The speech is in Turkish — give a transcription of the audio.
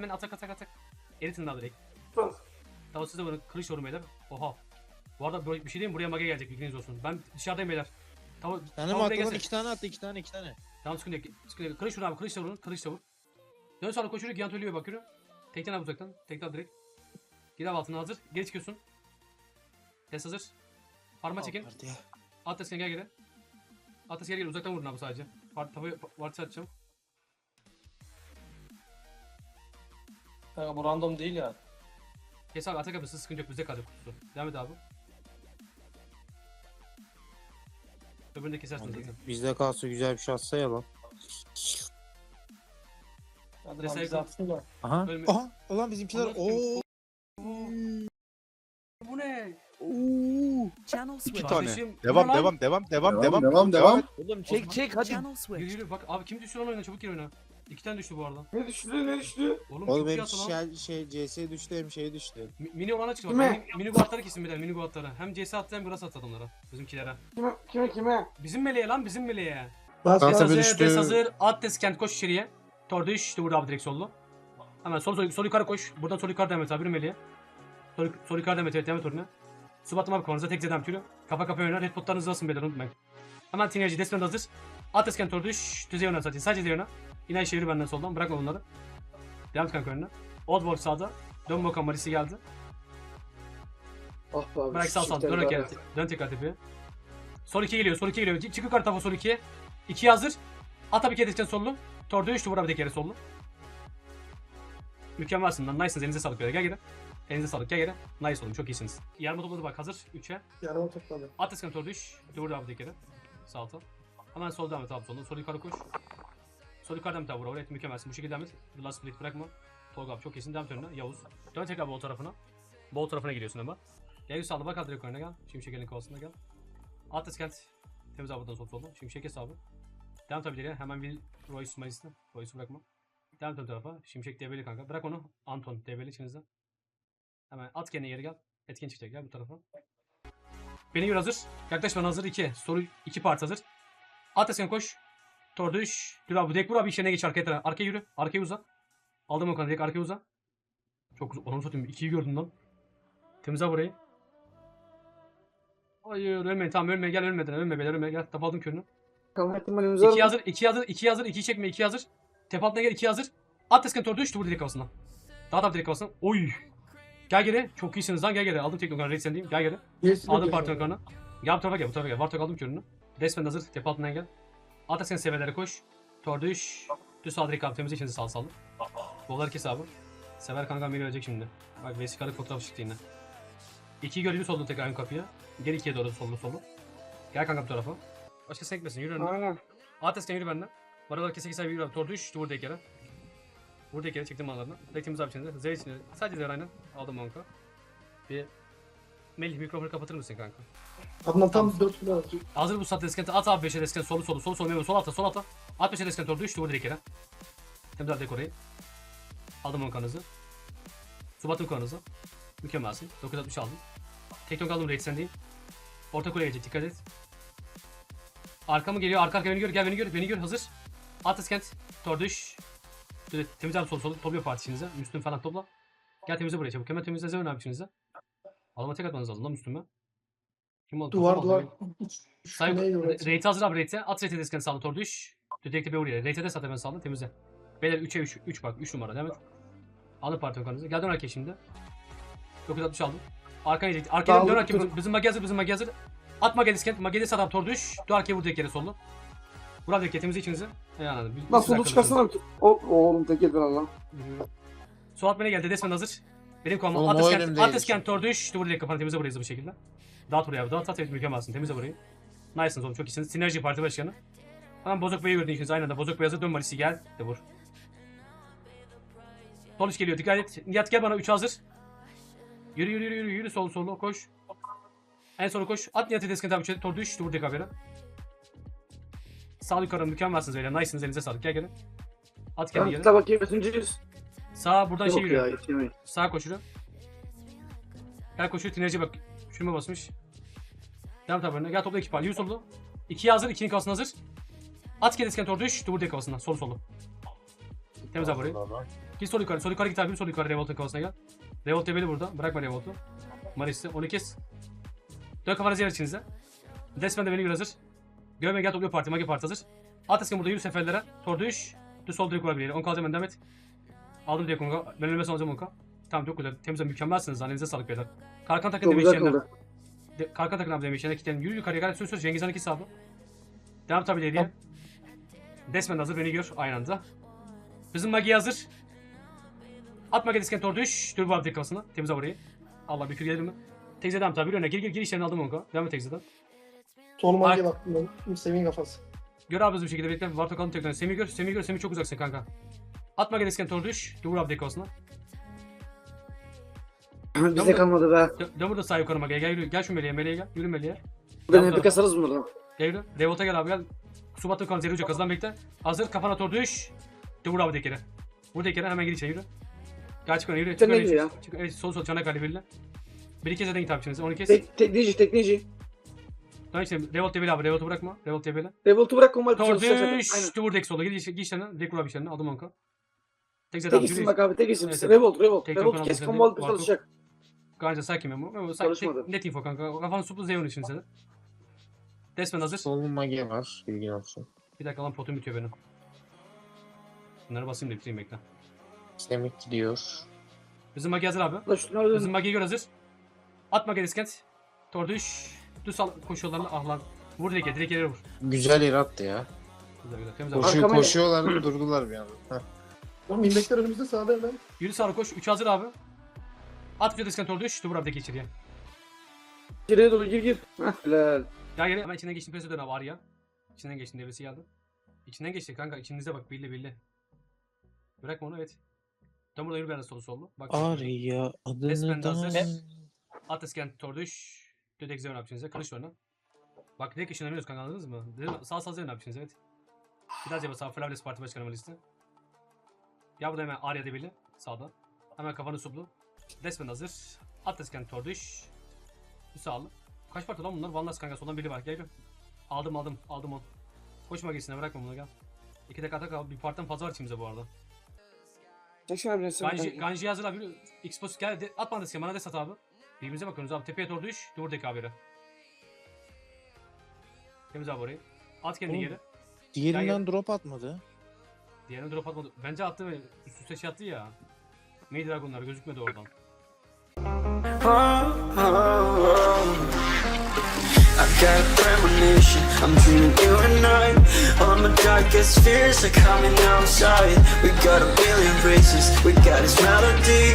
hemen atak atak atak. Eritin daha direkt. Tamam siz de bunu kılıç yorum beyler. Oha. Bu arada böyle bir şey diyeyim mi? buraya mage gelecek bilginiz olsun. Ben dışarıdayım beyler. Tamam. Tane mi tamam, attı. İki tane attı. iki tane iki tane. Tamam sıkıntı yok. Sıkıntı yok. Kılıç vur abi kılıç da vurun. Kılıç da vur. Dön sonra koşuyor. Gigant ölüyor bak yürü. Tekten abi uzaktan. Tekten direkt. Gir abi altına hazır. Geri çıkıyorsun. Test hazır. Parma çekin. At desken gel geri. At desken gel uzaktan vurun abi sadece. Part tabi varsa atacağım. Kanka bu random değil ya. Kes abi atak yapısı sıkıntı yok bizde kaldı kutusu. Devam et abi. Öbürünü de kesersin zaten. Bizde kalsa güzel bir şey atsa ya lan. Hadi lan bize atsın da. Aha. Ölme. Aha. Ulan bizimkiler. Anladım. Oo. Bu ne? Oo. Channel switch. tane. Kardeşim, Devam bu ne lan? devam devam devam Devam, devam devam. Oğlum çek çek hadi. Channel Yürü switch. yürü bak abi kim düştü lan oyuna çabuk gir oyuna. İki tane düştü bu arada. Ne düştü ne düştü? Oğlum, Oğlum çok iyi lan. şel, şey CS düştü hem şey düştü. Mi- Mini olana çıktı. Kime? Mini, mini guardları kesin bir de mini guardları. Hem CS attı hem grass attı adamlara. Bizimkilere. Kime kime kime? Bizim meleğe lan bizim meleğe. Bas Des bas. hazır, düştü. des hazır. At des kent koş içeriye. Tor düş. İşte burada abi direkt sollu. Hemen sol, sol, sol yukarı koş. Buradan sol yukarı devam et abi meleğe. Sol, sol yukarı devam et. Evet devam et oraya. Su battım abi konunuza tek zedem türü. Kafa kafa oynar. Red potlarınızı basın beyler unutmayın. Hemen Tinerci Desmond hazır. At des kent tor düş. Düzey yöne satayım. Sadece düzey yöne. İnan şehri benden soldan. Bırakma bunları. Devam et kanka önüne. Old Wolf sağda. Dön bakalım Marisi geldi. Ah be abi. Bırak sağ sağ. Dön tekrar. Dön tekrar tepeye. Sol 2 geliyor. Sol 2 geliyor. Çık yukarı tarafa sol 2'ye. 2 hazır. At abi kedisken sollu. Torda 3 vur abi tek yere sollu. Mükemmelsin lan. Nice'sınız. Elinize sağlık. Gel geri. Elinize sağlık. Gel geri. Nice oğlum. Çok iyisiniz. Yarma topladı bak. Hazır. 3'e. Yanıma topladı. At esken torda 3. Vur abi tek yere. Sağ alta. Hemen sol devam et abi soldan. Sol yukarı koş. Sol yukarıdan bir tane vur. Oraya mükemmelsin. Bu şekilde devam et. Last split bırakma. Tolga abi çok iyisin. Devam et önüne. Yavuz. Dön tekrar bol tarafına. Bol tarafına gidiyorsun ama. Yüz sağlı bak direkt önüne gel. Şimşek elin kovasında gel. At eskent. Temiz abi buradan sol solda. Şimşek kes abi. Devam tabi ileriye. Hemen bir Royce Mayıs'ta. Royce'u bırakma. Devam ön tarafa. Şimşek debeli kanka. Bırak onu. Anton debeli içinizde. Hemen at kendine geri gel. Etkin çıkacak gel bu tarafa. Beni yürü hazır. Yaklaş hazır 2. Soru 2 part hazır. At eskent koş. Torda 3. Dur abi direkt vur abi işlerine geç arkaya tarafa. Arkaya yürü. Arkaya uza. Aldım o kanı direkt arkaya uza. Çok güzel. Onu satayım. 2'yi gördün lan. Temize burayı. Hayır ölme tamam ölme gel ölmeden ölme beyler ölme gel tap aldım körünü. 2 mı? hazır 2 hazır 2 hazır 2 çekme 2 hazır. Tep altına gel 2 hazır. At esken torda 3 vur direkt kafasına. Daha da direkt kafasına. Oy. Gel geri. Çok iyisiniz lan gel geri. Aldım teknik kanı sen diyeyim. Gel geri. Yes, Aldım parti kanı. Gel bu tarafa gel bu tarafa gel. Vartok aldım körünü. Resmen hazır. Tep altından gel. At esken sevelere koş. Torda 3. Düz sağ direkt abi temize şimdi sağ sallı. Bollar kes abi. Sever kanka beni ölecek şimdi. Bak vesikalık fotoğraf çıktı yine. İki gördüğünü soldu tekrar ön kapıya. Geri ikiye doğru sollu sollu. Gel kanka bu tarafa. Başka sekmesin yürü önüne. Aynen. At esken yürü benden. Varalar kese kese yürü abi. Tor düş. Vur tek yere. Vur tek yere çektim mallarını. Reklamımız abi içinde. Z içinde. Sadece Z aynen. Aldım monka. Bir Melih mikrofonu kapatır mısın kanka? Adnan tam 4 kilo alacak. Hazır bu saatte eskenti at abi 5'e desken solu solu solu solu meyve sol alta sol alta. At 5'e desken tordu 3 vur direkt yere. Temizler direkt orayı. Aldım on kanınızı. Subatım kanınızı. Mükemmelsin. 960 aldım. Tekton aldım raid sen değil. Orta kuleye gelecek dikkat et. Arkamı geliyor arka arka beni gör gel beni gör beni gör hazır. At eskent 3. Şöyle temiz abi sol sol topluyor partişinize. Müslüm falan topla. Gel temizle buraya çabuk. Hemen temizle Zeyn abi içinize. Adama tek atmanız lazım lan Müslüm'e. Kim oldu? Duvar duvar. Sayın? Rate'i hazır abi rate'e. At rate'e desken sağlı tor düş. Dedekte bir oraya. Rate'e de sat hemen sağlı temizle. Beyler 3'e 3. 3 bak 3 numara devam et. Alın parti kanınızı. Gel dön arkaya şimdi. 960 aldım. Arkaya gidecek. Arkaya dön arkaya. dur. Bizim, magi hazır bizim magi hazır. At mageli skent. Mageli sat abi tor düş. Dön arkaya vur yere sollu. Vur abi direkt temizi içinize. E anladım. Nasıl oldu çıkarsana bir O oğlum tek elden lan. Yürü. Sol at beni geldi. Desmen hazır. Benim kovama. Oğlum, At o. At eskent tor düş. Vur direkt kafanı temize burayı hızlı bir şekilde. Dağıt buraya abi. Dağıt dağıt. Evet mükemmelsin. Temize burayı. Nice'sınız oğlum. Çok iyisiniz. Sinerji parti başkanı. Hemen Bozok Bey'i gördün ikiniz aynı anda. Bozok Beyaz'a dön Malisi gel. De vur. Sol üst geliyor. Dikkat et. Nihat gel bana. 3 hazır. Yürü yürü yürü yürü. Yürü sol solu koş. En sona koş. At Nihat'ı desken tabi içeri. Tor düş. Vur direkt haberi. Sağ yukarı mükemmelsiniz öyle. Nice'sınız. Elinize sağlık. Gel gelin. At kendi Ben gelin. kitap bakayım kaçıncıyız? Sağ buradan şey yürüyor. ya. Sağa koşuyor. Gel koşuyor. Tinerci bak. Şuna basmış. Devam tabi Gel topla iki pal. Yürü soldu. İkiye hazır. ikinin kafasına hazır. At kendisken tor düş. Dur direkt kafasına. Sol solu. Temiz abi burayı. Git sol yukarı. Sol yukarı git abi. Sol yukarı Revolt'un kafasına gel. Revolt tebeli burada. Bırakma Revolt'u. Maris'i. Onu kes. Dön kafanı ziyaret içinize. Desmen de beni gör hazır. Görme gel topluyor parti. Magi parti hazır. At eskimi burada yürü seferlere. Tor düş. Düz sol direkt vurabilir. 10 kalacağım ben devam et. Aldım direkt 10 Ben ölmesem alacağım 10 Tamam çok güzel. Temizle mükemmelsiniz. Elinize sağlık beyler. Kalkan takın Çok demiş güzel yerine. kıldı. De- Kalkan takın abi demiş yerine. Kitlenin. Yürü yukarıya gel. Sür sür. Cengiz Han 2 sağlı. Devam tabi diye. Desmen hazır. Beni gör. Aynı anda. Bizim Magi hazır. At Magi disken tor düş. Dur bu abi kafasına. Temize burayı. Allah bir kür gelir mi? Tekze devam tabi. Önüne gir gir gir işlerini aldım 10 Devam et tekzeden. Ay. magiye baktım ben. Semih'in kafası. Gör abi hızlı bir şekilde bekle. Varto kalın tekrar. Semih gör. Semih gör. Semih çok uzaksın kanka. Atma gel isken tor düş. Dur abi dekosuna. Bizde kalmadı be. Dö- Dön burada sağ yukarı Magi'ye. Gel yürü. Gel şu meleğe. Meleğe gel. Yürü meleğe. Yaptı. hep kasarız bunları. Gel yürü. Revolt'a gel abi gel. Subat'ın kanı zeri ucak hızlan bekle. Hazır kafana tor düş. Dur abi dekere. Vur dekere hemen içeri yürü. Gel çık öne yürü. Çık Sen ne öne. diyor Çık, çık, evet, sol sol çanakkale birle. Bir iki zeden git abi şimdi. Onu kes. Tek, teknici, teknici. Dön işte. Revolt tebeli abi. Revolt'u bırakma. Revolt tebeli. Revolt'u bırak komal Tor düş. Dur dek sola. Gir gir işlerine. Dek vur abi işlerine. Aldım onka. Tek zeden Tek isim bak abi tek isim. Evet, Revolt, Revolt. Tek Revolt kes komal Varto. çalışacak. Ganca sakin Memo. Memo sakin. Tek- Net info kanka. Kafanı suplu Zeyon için seni. Desmen hazır. Sol mage var. Bilgin olsun. Bir dakika lan potum bitiyor benim. Bunları basayım da bitireyim bekle. Semih gidiyor. Bizim magi hazır abi. Bizim magiye göre hazır. At magi diskent. Tor düş. Düz al koşuyorlarını ah lan. Vur direkt direkt yere vur. Güzel yer attı ya. Güzel güzel. Arkama- koşuyorlar durdular bir anda. Oğlum indekler önümüzde sağda hemen. Yürü sağa koş. 3 hazır abi. At bir diskent tor düş. Dur abi içeriye. Geriye doğru gir gir. Heh helal. Ya geri hemen içinden geçtim presi dön abi Arya. İçinden geçtin devresi geldi. İçinden geçti kanka. İçinize bak billi billi. Bırakma onu evet. Tam burada yürü bir ara solu sollu. Bak. Arya adını da... At isken tor düş. Dödek zeyon yapacağınıza. Kılıç var lan. Bak direkt ışınlanıyoruz kanka anladınız mı? Sağ sağ zeyon yapacağınız evet. Biraz yapa sağ Flavius Parti Başkanı listi. Ya burada hemen Arya debili. Sağda. Hemen kafanı sublu. Desmen hazır. At isken tor düş. Bir sağlı. Kaç parti lan bunlar? Vanlas kanka soldan biri var. Gel gel. Aldım aldım aldım onu. Koşma geçsine bırakma bunu gel. İki dakika kal. Bir partiden fazla var içimizde bu arada. Çek resim. Ganji, Ganji hazır abi. Xbox gel. De, at bana deske bana des at abi. Birbirimize bakıyoruz abi. Tepeye doğru düş. Duvardaki haberi. Temiz abi orayı. At kendini Oğlum. geri. Diğerinden drop atmadı. Diğerini drop atmadı. Bence attı ve üst üste şey attı ya. Neydi Dragonlar gözükmedi oradan.